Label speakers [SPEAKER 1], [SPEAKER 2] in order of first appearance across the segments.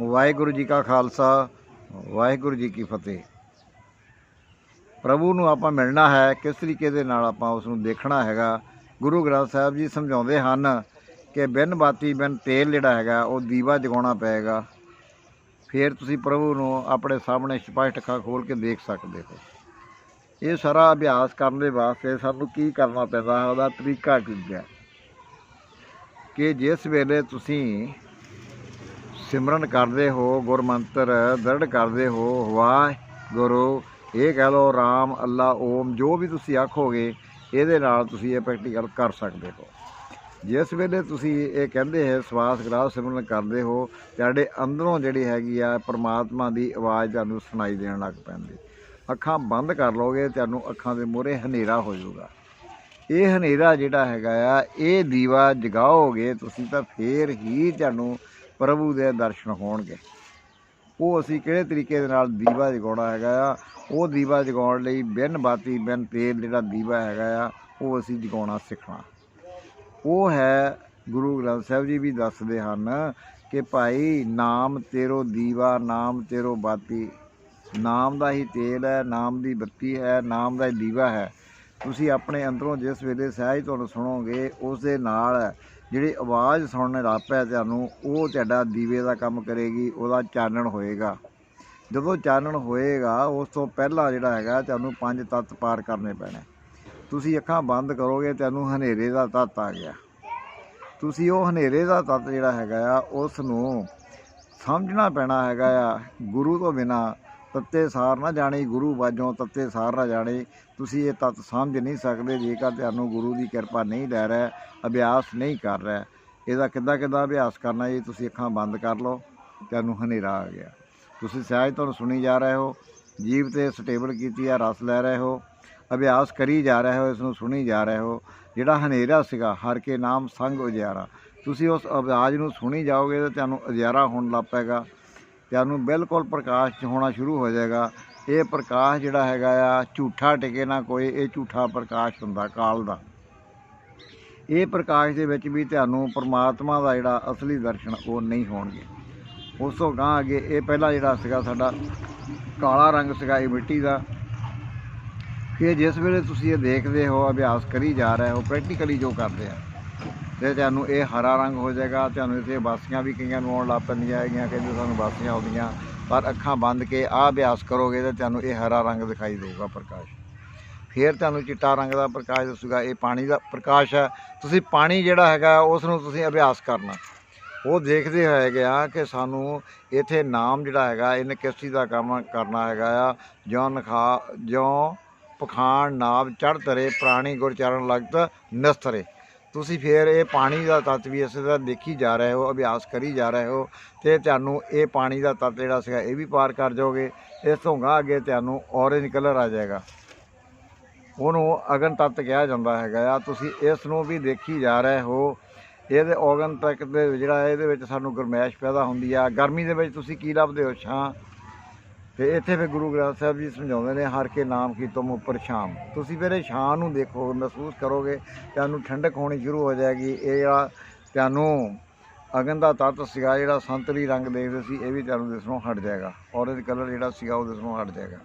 [SPEAKER 1] ਵਾਹਿਗੁਰੂ ਜੀ ਕਾ ਖਾਲਸਾ, ਵਾਹਿਗੁਰੂ ਜੀ ਕੀ ਫਤਿਹ। ਪ੍ਰਭੂ ਨੂੰ ਆਪਾਂ ਮਿਲਣਾ ਹੈ, ਕਿਸ ਤਰੀਕੇ ਦੇ ਨਾਲ ਆਪਾਂ ਉਸ ਨੂੰ ਦੇਖਣਾ ਹੈਗਾ। ਗੁਰੂ ਗ੍ਰੰਥ ਸਾਹਿਬ ਜੀ ਸਮਝਾਉਂਦੇ ਹਨ ਕਿ ਬਿਨ ਬਾਤੀ, ਬਿਨ ਤੇਲ ਜਿਹੜਾ ਹੈਗਾ, ਉਹ ਦੀਵਾ ਜਗਾਉਣਾ ਪਏਗਾ। ਫਿਰ ਤੁਸੀਂ ਪ੍ਰਭੂ ਨੂੰ ਆਪਣੇ ਸਾਹਮਣੇ ਸਪਸ਼ਟ ਅੱਖਾਂ ਖੋਲ ਕੇ ਦੇਖ ਸਕਦੇ ਹੋ। ਇਹ ਸਾਰਾ ਅਭਿਆਸ ਕਰਨ ਦੇ ਵਾਸਤੇ ਸਾਨੂੰ ਕੀ ਕਰਨਾ ਪੈਂਦਾ ਹੈ, ਉਹਦਾ ਤਰੀਕਾ ਕੀ ਹੈ? ਕਿ ਜਿਸ ਵੇਲੇ ਤੁਸੀਂ ਸਿਮਰਨ ਕਰਦੇ ਹੋ ਗੁਰਮੰਤਰ ਦਰੜ ਕਰਦੇ ਹੋ, ਵਾਹਿਗੁਰੂ। ਇਹ ਕਹਿ ਲਓ, ਰਾਮ, ਅੱਲਾ, ਓਮ, ਜੋ ਵੀ ਤੁਸੀਂ ਆਖੋਗੇ, ਇਹਦੇ ਨਾਲ ਤੁਸੀਂ ਇਹ ਪ੍ਰੈਕਟੀਕਲ ਕਰ ਸਕਦੇ ਹੋ। ਜਿਸ ਵੇਲੇ ਤੁਸੀਂ ਇਹ ਕਹਿੰਦੇ ਹੈ, ਸਵਾਸ ਗ੍ਰਾਹ ਸਿਮਰਨ ਕਰਦੇ ਹੋ, ਤੁਹਾਡੇ ਅੰਦਰੋਂ ਜਿਹੜੀ ਹੈਗੀ ਆ ਪਰਮਾਤਮਾ ਦੀ ਆਵਾਜ਼ ਤੁਹਾਨੂੰ ਸੁਣਾਈ ਦੇਣ ਲੱਗ ਪੈਂਦੀ। ਅੱਖਾਂ ਬੰਦ ਕਰ ਲੋਗੇ ਤੁਹਾਨੂੰ ਅੱਖਾਂ ਦੇ ਮੂਹਰੇ ਹਨੇਰਾ ਹੋ ਜਾਊਗਾ। ਇਹ ਹਨੇਰਾ ਜਿਹੜਾ ਹੈਗਾ ਆ, ਇਹ ਦੀਵਾ ਜਗਾਓਗੇ, ਤੁਸੀਂ ਤਾਂ ਫੇਰ ਹੀ ਤੁਹਾਨੂੰ ਪ੍ਰਭੂ ਦੇ ਦਰਸ਼ਨ ਹੋਣਗੇ। ਉਹ ਅਸੀਂ ਕਿਹੜੇ ਤਰੀਕੇ ਦੇ ਨਾਲ ਦੀਵਾ ਜਗਾਉਣਾ ਹੈਗਾ ਆ? ਉਹ ਦੀਵਾ ਜਗਾਉਣ ਲਈ ਬਿਨ ਬਾਤੀ, ਬਿਨ ਤੇਲ ਜਿਹੜਾ ਦੀਵਾ ਹੈਗਾ ਆ, ਉਹ ਅਸੀਂ ਜਗਾਉਣਾ ਸਿੱਖਣਾ। ਉਹ ਹੈ, ਗੁਰੂ ਗ੍ਰੰਥ ਸਾਹਿਬ ਜੀ ਵੀ ਦੱਸਦੇ ਹਨ ਕਿ ਭਾਈ, ਨਾਮ ਤੇਰੋ ਦੀਵਾ, ਨਾਮ ਤੇਰੋ ਬਾਤੀ। ਨਾਮ ਦਾ ਹੀ ਤੇਲ ਹੈ, ਨਾਮ ਦੀ ਬੱਤੀ ਹੈ, ਨਾਮ ਦਾ ਹੀ ਦੀਵਾ ਹੈ। ਤੁਸੀਂ ਆਪਣੇ ਅੰਦਰੋਂ ਜਿਸ ਵੇਲੇ ਸਹਿਜ ਤੁਹਾਨੂੰ ਸੁਣੋਗੇ ਉਸ ਦੇ ਨਾਲ ਜਿਹੜੀ ਆਵਾਜ਼ ਸੁਣਨ ਲੱਗ ਪਿਆ ਤੁਹਾਨੂੰ, ਉਹ ਤੁਹਾਡਾ ਦੀਵੇ ਦਾ ਕੰਮ ਕਰੇਗੀ, ਉਹਦਾ ਚਾਨਣ ਹੋਏਗਾ। ਜਦੋਂ ਚਾਨਣ ਹੋਏਗਾ, ਉਸ ਤੋਂ ਪਹਿਲਾਂ ਜਿਹੜਾ ਹੈਗਾ, ਤੁਹਾਨੂੰ ਪੰਜ ਤੱਤ ਪਾਰ ਕਰਨੇ ਪੈਣੇ। ਤੁਸੀਂ ਅੱਖਾਂ ਬੰਦ ਕਰੋਗੇ, ਤੁਹਾਨੂੰ ਹਨੇਰੇ ਦਾ ਤੱਤ ਆ ਗਿਆ। ਤੁਸੀਂ ਉਹ ਹਨੇਰੇ ਦਾ ਤੱਤ ਜਿਹੜਾ ਹੈਗਾ ਆ ਉਸ ਨੂੰ ਸਮਝਣਾ ਪੈਣਾ ਹੈਗਾ ਆ, ਗੁਰੂ ਤੋਂ ਬਿਨਾ ਤੱਤੇ ਸਾਰ ਨਾ ਜਾਣੇ, ਗੁਰੂ ਬਾਝੋਂ ਤੱਤੇ ਸਾਰ ਨਾ ਜਾਣੇ। ਤੁਸੀਂ ਇਹ ਤੱਤ ਸਮਝ ਨਹੀਂ ਸਕਦੇ, ਜੇਕਰ ਤੁਹਾਨੂੰ ਗੁਰੂ ਦੀ ਕਿਰਪਾ ਨਹੀਂ ਲੈ ਰਿਹਾ, ਅਭਿਆਸ ਨਹੀਂ ਕਰ ਰਿਹਾ, ਇਹਦਾ ਕਿੱਦਾਂ ਕਿੱਦਾਂ ਅਭਿਆਸ ਕਰਨਾ ਜੀ ਤੁਸੀਂ ਅੱਖਾਂ ਬੰਦ ਕਰ ਲਓ, ਤੁਹਾਨੂੰ ਹਨੇਰਾ ਆ ਗਿਆ। ਤੁਸੀਂ ਸਹਿਜ ਤੁਹਾਨੂੰ ਸੁਣੀ ਜਾ ਰਹੇ ਹੋ ਜੀਵ ਤੇ ਸਟੇਬਲ ਕੀਤੀ ਆ, ਰਸ ਲੈ ਰਹੇ ਹੋ, ਅਭਿਆਸ ਕਰੀ ਜਾ ਰਹੇ ਹੋ, ਇਸ ਨੂੰ ਸੁਣੀ ਜਾ ਰਹੇ ਹੋ। ਜਿਹੜਾ ਹਨੇਰਾ ਸੀਗਾ, ਹਰ ਕੇ ਨਾਮ ਸੰਗ ਉਜਿਆਰਾ ਤੁਸੀਂ ਉਸ ਆਵਾਜ਼ ਨੂੰ ਸੁਣੀ ਜਾਓਗੇ ਤਾਂ ਤੁਹਾਨੂੰ ਉਜਿਆਰਾ ਹੋਣ ਲੱਗ ਪਏਗਾ। ਤੁਹਾਨੂੰ ਬਿਲਕੁਲ ਪ੍ਰਕਾਸ਼ ਹੋਣਾ ਸ਼ੁਰੂ ਹੋ ਜਾਏਗਾ। ਇਹ ਪ੍ਰਕਾਸ਼ ਜਿਹੜਾ ਹੈਗਾ ਆ, ਝੂਠਾ ਟਿਕੇ ਨਾ ਕੋਈ, ਇਹ ਝੂਠਾ ਪ੍ਰਕਾਸ਼ ਹੁੰਦਾ ਕਾਲ ਦਾ। ਇਹ ਪ੍ਰਕਾਸ਼ ਦੇ ਵਿੱਚ ਵੀ ਤੁਹਾਨੂੰ ਪਰਮਾਤਮਾ ਦਾ ਜਿਹੜਾ ਅਸਲੀ ਦਰਸ਼ਨ ਉਹ ਨਹੀਂ ਹੋਣਗੇ। ਉਸ ਤੋਂ ਗਾਂ ਅੱਗੇ ਇਹ ਪਹਿਲਾ ਜਿਹੜਾ ਸੀਗਾ ਸਾਡਾ ਕਾਲਾ ਰੰਗ ਸੀਗਾ ਇਹ ਮਿੱਟੀ ਦਾ। ਫਿਰ ਜਿਸ ਵੇਲੇ ਤੁਸੀਂ ਇਹ ਦੇਖਦੇ ਹੋ, ਅਭਿਆਸ ਕਰੀ ਜਾ ਰਹੇ ਹੋ ਪ੍ਰੈਕਟੀਕਲੀ ਜੋ ਕਰਦੇ ਆ। ਤੇ ਤੁਹਾਨੂੰ ਇਹ ਹਰਾ ਰੰਗ ਹੋ ਜਾਏਗਾ, ਤੁਹਾਨੂੰ ਇੱਥੇ ਬਾਸੀਆਂ ਵੀ ਕਈਆਂ ਨੂੰ ਆਉਣ ਲੱਗ ਪੈਂਦੀਆਂ ਹੈਗੀਆਂ ਕਹਿੰਦੇ ਸਾਨੂੰ ਬਾਸੀਆਂ ਆਉਂਦੀਆਂ ਪਰ ਅੱਖਾਂ ਬੰਦ ਕੇ ਆਹ ਅਭਿਆਸ ਕਰੋਗੇ ਤਾਂ ਤੁਹਾਨੂੰ ਇਹ ਹਰਾ ਰੰਗ ਦਿਖਾਈ ਦੇਊਗਾ ਪ੍ਰਕਾਸ਼। ਫਿਰ ਤੁਹਾਨੂੰ ਚਿੱਟਾ ਰੰਗ ਦਾ ਪ੍ਰਕਾਸ਼ ਦੱਸੂਗਾ, ਇਹ ਪਾਣੀ ਦਾ ਪ੍ਰਕਾਸ਼ ਹੈ। ਤੁਸੀਂ ਪਾਣੀ ਜਿਹੜਾ ਹੈਗਾ ਉਸ ਨੂੰ ਤੁਸੀਂ ਅਭਿਆਸ ਕਰਨਾ। ਉਹ ਦੇਖਦੇ ਹੋਏਗੇ ਆ ਕਿ ਸਾਨੂੰ ਇੱਥੇ ਨਾਮ ਜਿਹੜਾ ਹੈਗਾ, ਇਹਨੇ ਕਿਸ ਚੀਜ਼ ਦਾ ਕੰਮ ਕਰਨਾ ਹੈਗਾ ਆ। ਜਿਉਂ ਨਖਾ, ਜਿਉਂ ਪਖਾਣ ਨਾਭ ਚੜ੍ਹ ਤਰੇ, ਪ੍ਰਾਣੀ ਗੁਰਚਰਨ ਲਗਤ ਨਸਤਰੇ ਤੁਸੀਂ ਫਿਰ ਇਹ ਪਾਣੀ ਦਾ ਤੱਤ ਵੀ ਇਸੇ ਤਰ੍ਹਾਂ ਦੇਖੀ ਜਾ ਰਹੇ ਹੋ, ਅਭਿਆਸ ਕਰੀ ਜਾ ਰਹੇ ਹੋ ਤੇ ਤੁਹਾਨੂੰ ਇਹ ਪਾਣੀ ਦਾ ਤੱਤ ਜਿਹੜਾ ਸੀਗਾ ਇਹ ਵੀ ਪਾਰ ਕਰ ਜਾਓਗੇ, ਇਸ ਤੋਂ ਗਾਂਹ ਅੱਗੇ ਤੁਹਾਨੂੰ ਔਰੇਂਜ ਕਲਰ ਆ ਜਾਏਗਾ। ਉਹਨੂੰ ਅਗਨ ਤੱਤ ਕਿਹਾ ਜਾਂਦਾ ਹੈਗਾ ਆ, ਤੁਸੀਂ ਇਸ ਨੂੰ ਵੀ ਦੇਖੀ ਜਾ ਰਹੇ ਹੋ, ਇਹਦੇ ਔਗਨ ਤੱਕ ਦੇ ਜਿਹੜਾ ਇਹਦੇ ਵਿੱਚ ਸਾਨੂੰ ਗਰਮੈਸ਼ ਪੈਦਾ ਹੁੰਦੀ ਆ, ਗਰਮੀ ਦੇ ਵਿੱਚ ਤੁਸੀਂ ਕੀ ਲੱਭਦੇ ਹੋ ਛਾਂ? ਤੇ ਇੱਥੇ ਫਿਰ ਗੁਰੂ ਗ੍ਰੰਥ ਸਾਹਿਬ ਜੀ ਸਮਝਾਉਂਦੇ ਨੇ, ਹਰ ਕੇ ਨਾਮ ਕੀ ਤੁਮ ਉੱਪਰ ਸ਼ਾਮ। ਤੁਸੀਂ ਫਿਰ ਇਹ ਛਾਂ ਨੂੰ ਦੇਖੋ, ਮਹਿਸੂਸ ਕਰੋਗੇ, ਤੁਹਾਨੂੰ ਠੰਡਕ ਹੋਣੀ ਸ਼ੁਰੂ ਹੋ ਜਾਏਗੀ। ਇਹ ਜਿਹੜਾ ਤੁਹਾਨੂੰ ਅਗਨ ਦਾ ਤੱਤ ਸੀਗਾ, ਜਿਹੜਾ ਸੰਤਰੀ ਰੰਗ ਦੇਖਦੇ ਸੀ, ਇਹ ਵੀ ਤੁਹਾਨੂੰ ਦਿਸਣੋਂ ਹਟ ਜਾਏਗਾ। ਔਰੇਂਜ ਕਲਰ ਜਿਹੜਾ ਸੀਗਾ, ਉਹ ਦਿਸਣੋਂ ਹਟ ਜਾਏਗਾ।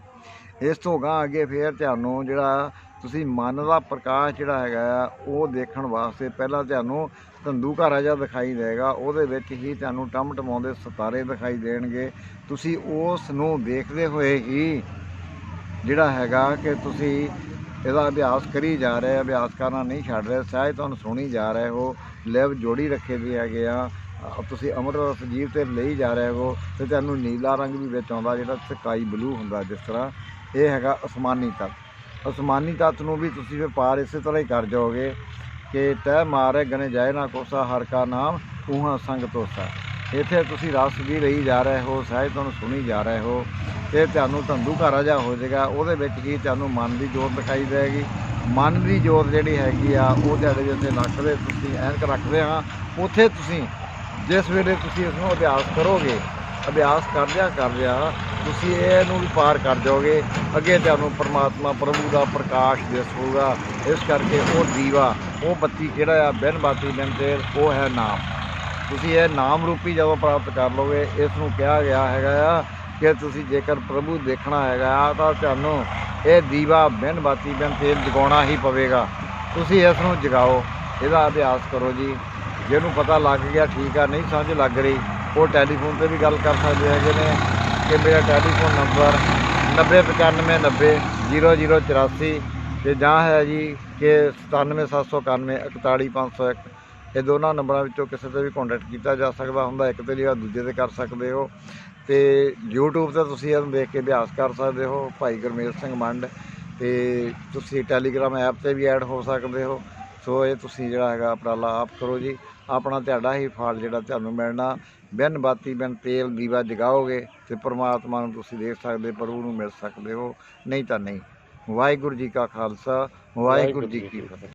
[SPEAKER 1] ਇਸ ਤੋਂ ਅਗਾਂਹ ਅੱਗੇ ਫਿਰ ਤੁਹਾਨੂੰ ਜਿਹੜਾ ਤੁਸੀਂ ਮਨ ਦਾ ਪ੍ਰਕਾਸ਼ ਜਿਹੜਾ ਹੈਗਾ ਆ, ਉਹ ਦੇਖਣ ਵਾਸਤੇ ਪਹਿਲਾਂ ਤੁਹਾਨੂੰ ਧੰਦੂਕਾ ਜਿਹਾ ਦਿਖਾਈ ਦੇਗਾ, ਉਹਦੇ ਵਿੱਚ ਹੀ ਤੁਹਾਨੂੰ ਟਮਟਮਾਉਂਦੇ ਸਿਤਾਰੇ ਦਿਖਾਈ ਦੇਣਗੇ। ਤੁਸੀਂ ਉਸ ਨੂੰ ਦੇਖਦੇ ਹੋਏ ਹੀ ਜਿਹੜਾ ਹੈਗਾ ਕਿ ਤੁਸੀਂ ਇਹਦਾ ਅਭਿਆਸ ਕਰੀ ਜਾ ਰਹੇ ਅਭਿਆਸ ਕਰਨਾ ਨਹੀਂ ਛੱਡ ਰਹੇ ਸਹਿਜ ਤੁਹਾਨੂੰ ਸੁਣੀ ਜਾ ਰਹੇ ਹੋ, ਲਿਵ ਜੋੜੀ ਰੱਖੇ ਵੀ ਹੈਗੇ ਆ ਤੁਸੀਂ ਅਮਰ ਰਸ ਜੀਵ ਤੇ ਲਈ ਜਾ ਰਹੇ ਹੋ ਤੇ ਤੁਹਾਨੂੰ ਨੀਲਾ ਰੰਗ ਵੀ ਵਿੱਚ ਆਉਂਦਾ, ਜਿਹੜਾ ਸਕਾਈ ਬਲੂ ਹੁੰਦਾ ਜਿਸ ਤਰ੍ਹਾਂ, ਇਹ ਹੈਗਾ ਅਸਮਾਨੀ ਤੱਤ। ਅਸਮਾਨੀ ਤੱਤ ਨੂੰ ਵੀ ਤੁਸੀਂ ਵਪਾਰ ਇਸੇ ਤਰ੍ਹਾਂ ਹੀ ਕਰ ਜਾਓਗੇ ਕਿ ਤੈ ਮਾਰੇ ਗਨੇ ਜਾਏ ਨਾ ਕੋਸਾ, ਹਰ ਕਾ ਨਾਮ ਉਹਾਂ ਸੰਗ ਤੋਸਾ। ਇੱਥੇ ਤੁਸੀਂ ਰਸ ਵੀ ਲਈ ਜਾ ਰਹੇ ਹੋ ਸਾਹਿਬ ਤੁਹਾਨੂੰ ਸੁਣੀ ਜਾ ਰਹੇ ਹੋ। ਤੇ ਤੁਹਾਨੂੰ ਧੰਦੂ ਘਰ ਜਾ ਹੋ ਜਾਏਗਾ। ਉਹਦੇ ਵਿੱਚ ਹੀ ਤੁਹਾਨੂੰ ਮਨ ਦੀ ਜੋਤ ਦਿਖਾਈ ਦੇਗੀ ਮਨ ਦੀ ਜੋਤ ਜਿਹੜੀ ਹੈਗੀ ਆ, ਉਹ ਤੁਹਾਡੇ ਜਿੱਥੇ ਰੱਖਦੇ ਤੁਸੀਂ ਐਨਕ ਰੱਖਦੇ ਹਾਂ ਉੱਥੇ ਤੁਸੀਂ ਜਿਸ ਵੇਲੇ ਤੁਸੀਂ ਇਸ ਨੂੰ ਅਭਿਆਸ ਕਰੋਗੇ ਅਭਿਆਸ ਕਰਦਿਆਂ ਕਰਦਿਆਂ ਤੁਸੀਂ ਇਹਨੂੰ ਵੀ ਪਾਰ ਕਰ ਜਾਓਗੇ। ਅੱਗੇ ਤੁਹਾਨੂੰ ਪਰਮਾਤਮਾ ਪ੍ਰਭੂ ਦਾ ਪ੍ਰਕਾਸ਼ ਦਿਸੂਗਾ ਇਸ ਕਰਕੇ ਉਹ ਦੀਵਾ ਉਹ ਬੱਤੀ ਕਿਹੜਾ ਆ? ਬਿਨ ਬਾਤੀ, ਬਿਨ ਤੇਲ, ਉਹ ਹੈ ਨਾਮ। ਤੁਸੀਂ ਇਹ ਨਾਮ ਰੂਪੀ ਜਦੋਂ ਪ੍ਰਾਪਤ ਕਰ ਲਓਗੇ, ਇਸ ਨੂੰ ਕਿਹਾ ਗਿਆ ਹੈਗਾ ਆ ਕਿ ਤੁਸੀਂ ਜੇਕਰ ਪ੍ਰਭੂ ਦੇਖਣਾ ਹੈਗਾ ਆ, ਤਾਂ ਤੁਹਾਨੂੰ ਇਹ ਦੀਵਾ ਬਿਨ ਬਾਤੀ, ਬਿਨ ਤੇਲ ਜਗਾਉਣਾ ਹੀ ਪਵੇਗਾ। ਤੁਸੀਂ ਇਸ ਨੂੰ ਜਗਾਓ। ਇਹਦਾ ਅਭਿਆਸ ਕਰੋ ਜੀ। ਜਿਹਨੂੰ ਪਤਾ ਲੱਗ ਗਿਆ, ਠੀਕ ਆ, ਨਹੀਂ ਸਮਝ ਲੱਗ ਰਹੀ ਉਹ ਟੈਲੀਫੋਨ ਤੇ ਵੀ ਗੱਲ ਕਰ ਸਕਦੇ ਹੈਗੇ ਨੇ ਕਿ ਮੇਰਾ ਟੈਲੀਫੋਨ ਨੰਬਰ 9095900084 ਤੇ ਜਾਂ ਹੈ ਜੀ ਕਿ 97791 41501 ਇਹ ਦੋਨਾਂ ਨੰਬਰਾਂ ਵਿੱਚੋਂ ਕਿਸੇ ਤੇ ਵੀ ਕੰਟੈਕਟ ਕੀਤਾ ਜਾ ਸਕਦਾ ਹੁੰਦਾ, ਇੱਕ ਤੇ ਲਿਆ ਦੂਜੇ ਤੇ ਕਰ ਸਕਦੇ ਹੋ। ਤੇ YouTube ਤੇ ਤੁਸੀਂ ਇਹਨੂੰ ਦੇਖ ਕੇ ਅਭਿਆਸ ਕਰ ਸਕਦੇ ਹੋ, ਭਾਈ ਗੁਰਮੇਲ ਸਿੰਘ ਮੰਡ। ਤੇ ਤੁਸੀਂ ਟੈਲੀਗ੍ਰਾਮ ਐਪ ਤੇ ਵੀ ਐਡ ਹੋ ਸਕਦੇ ਹੋ। ਸੋ ਇਹ ਤੁਸੀਂ ਜਿਹੜਾ ਹੈਗਾ ਉਪਰਾਲਾ ਆਪ ਕਰੋ ਜੀ। ਆਪਣਾ ਤੁਹਾਡਾ ਹੀ ਫਲ ਜਿਹੜਾ ਤੁਹਾਨੂੰ ਮਿਲਣਾ। ਬਿਨ ਬਾਤੀ, ਬਿਨ ਤੇਲ ਦੀਵਾ ਜਗਾਓਗੇ ਤੇ ਪ੍ਰਮਾਤਮਾ ਨੂੰ ਤੁਸੀਂ ਦੇਖ ਸਕਦੇ, ਪ੍ਰਭੂ ਨੂੰ ਮਿਲ ਸਕਦੇ ਹੋ। ਨਹੀਂ ਤਾਂ ਨਹੀਂ। ਵਾਹਿਗੁਰੂ ਜੀ ਕਾ ਖਾਲਸਾ, ਵਾਹਿਗੁਰੂ ਜੀ ਕੀ ਫਤਿਹ।